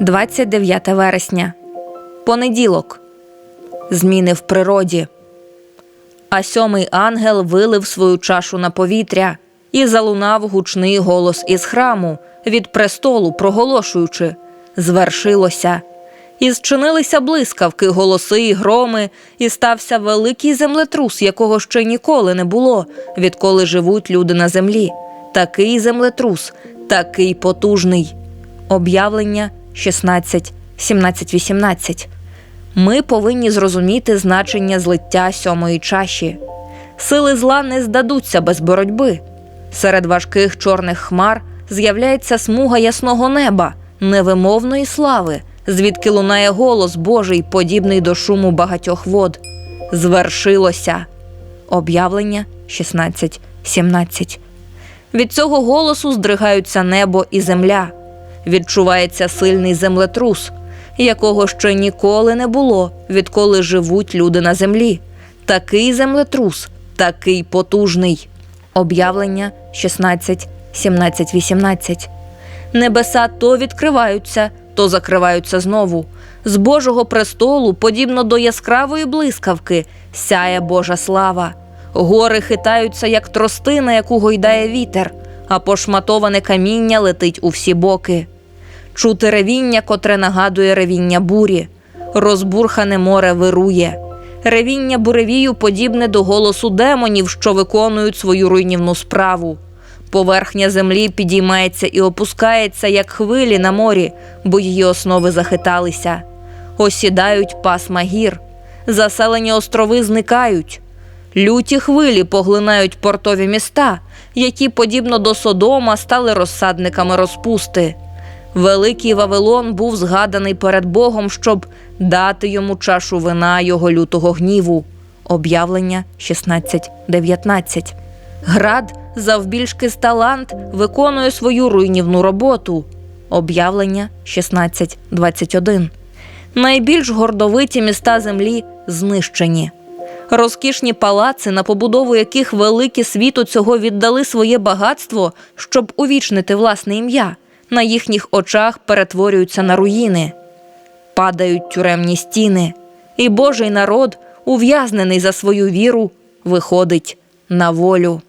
29 вересня. Понеділок. Зміни в природі. А сьомий ангел вилив свою чашу на повітря, і залунав гучний голос із храму від престолу, проголошуючи Звершилося. І зчинилися блискавки, голоси і громи, і стався великий землетрус, якого ще ніколи не було, відколи живуть люди на землі. Такий землетрус, такий потужний. Об'явлення 16, 17, 18. Ми повинні зрозуміти значення злиття сьомої чаші. Сили зла не здадуться без боротьби. Серед важких чорних хмар з'являється смуга ясного неба, невимовної слави, звідки лунає голос Божий, подібний до шуму багатьох вод. Звершилося. Об'явлення 16, 17. Від цього голосу здригаються небо і земля. Відчувається сильний землетрус, якого ще ніколи не було, відколи живуть люди на землі. Такий землетрус, такий потужний. Об'явлення 16, 17, 18. Небеса то відкриваються, то закриваються знову. З Божого престолу, подібно до яскравої блискавки, сяє Божа слава. Гори хитаються, як тростина, яку гойдає вітер, а пошматоване каміння летить у всі боки. Чути ревіння, котре нагадує ревіння бурі. Розбурхане море вирує. Ревіння буревію подібне до голосу демонів, що виконують свою руйнівну справу. Поверхня землі підіймається і опускається, як хвилі на морі, бо її основи захиталися. Осідають пасма гір, заселені острови зникають. Люті хвилі поглинають портові міста, які, подібно до Содома, стали розсадниками розпусти. Великий Вавилон був згаданий перед Богом, щоб дати йому чашу вина його лютого гніву. Об'явлення 16.19. Град, завбільшки з талант, виконує свою руйнівну роботу. Об'явлення 16.21. Найбільш гордовиті міста землі знищені. Розкішні палаци, на побудову яких великі світу цього віддали своє багатство, щоб увічнити власне ім'я, на їхніх очах перетворюються на руїни, падають тюремні стіни, і Божий народ, ув'язнений за свою віру, виходить на волю.